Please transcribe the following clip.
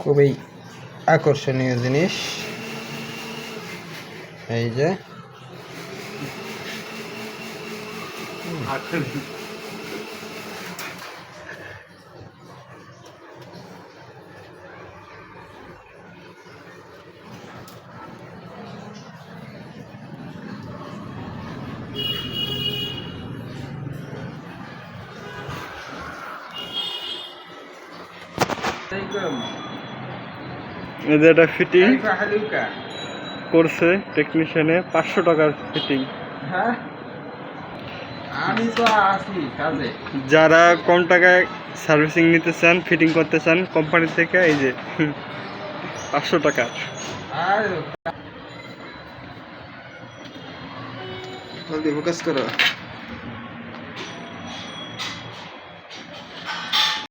খুবই আকর্ষণীয় জিনিস। এই যে। এদের একটা ফিটিং করছে টেকনিশিয়ানে পাঁচশো টাকার ফিটিং হ্যাঁ? আমি তো আছি কাজে। যারা কম টাকায় সার্ভিসিং নিতে চান ফিটিং করতে চান কোম্পানি থেকে এই যে পাঁচশো টাকা জলদি ফোকাস করো।